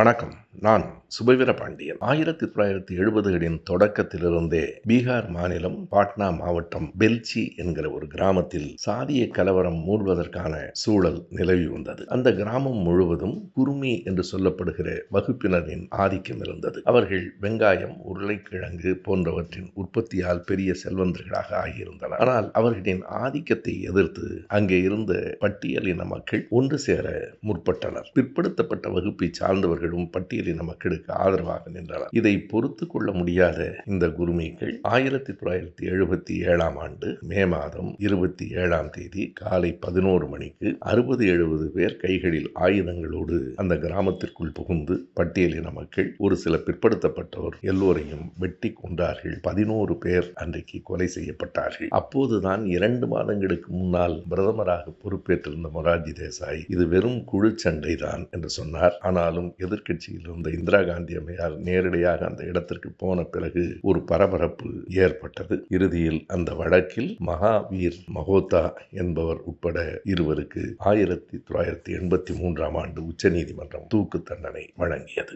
வணக்கம். நான் சுபவீர பாண்டியன். ஆயிரத்தி தொள்ளாயிரத்தி எழுபதுகளின் தொடக்கத்திலிருந்தே பீகார் மாநிலம் பாட்னா மாவட்டம் பெல்ச்சி என்கிற ஒரு கிராமத்தில் சாதிய கலவரம் மூடுவதற்கான சூழல் நிலவி வந்தது. அந்த கிராமம் முழுவதும் குருமி என்று சொல்லப்படுகிற வகுப்பினரின் ஆதிக்கம் இருந்தது. அவர்கள் வெங்காயம் உருளைக்கிழங்கு போன்றவற்றின் உற்பத்தியால் பெரிய செல்வந்தர்களாக ஆகியிருந்தனர். ஆனால் அவர்களின் ஆதிக்கத்தை எதிர்த்து அங்கே இருந்த பட்டியலின மக்கள் ஒன்று சேர முற்பட்டனர். பிற்படுத்தப்பட்ட வகுப்பை சார்ந்தவர்களும் பட்டியலின மக்களுக்கு ஆதரவாக நின்றனர் இதை பொறுத்து கொள்ள முடியாத இந்த குருமிகள் ஆயிரத்தி தொள்ளாயிரத்தி எழுபத்தி ஏழாம் ஆண்டு மே மாதம் இருபத்தி ஏழாம் தேதி காலை பதினோரு மணிக்கு அறுபது எழுபது பேர் கைகளில் ஆயுதங்களோடு அந்த கிராமத்திற்குள் புகுந்து பட்டியலின மக்கள் ஒரு சில பிற்படுத்தப்பட்டோர் எல்லோரையும் வெட்டி கொண்டார்கள் பதினோரு பேர் அன்றைக்கு கொலை செய்யப்பட்டார்கள். அப்போதுதான் இரண்டு மாதங்களுக்கு முன்னால் பிரதமராக பொறுப்பேற்றிருந்த மொரார்ஜி தேசாய் இது வெறும் குழு சண்டை தான் என்று சொன்னார். ஆனாலும் எதிர் எதிர்கட்சியில் இருந்த இந்திரா காந்தி அம்மையார் நேரடியாக அந்த இடத்திற்கு போன பிறகு ஒரு பரபரப்பு ஏற்பட்டது. இறுதியில் அந்த வழக்கில் மகாவீர் மகோதா என்பவர் உட்பட இருவருக்கு ஆயிரத்தி தொள்ளாயிரத்தி எண்பத்தி மூன்றாம் ஆண்டு உச்சநீதிமன்றம் தூக்கு தண்டனை வழங்கியது.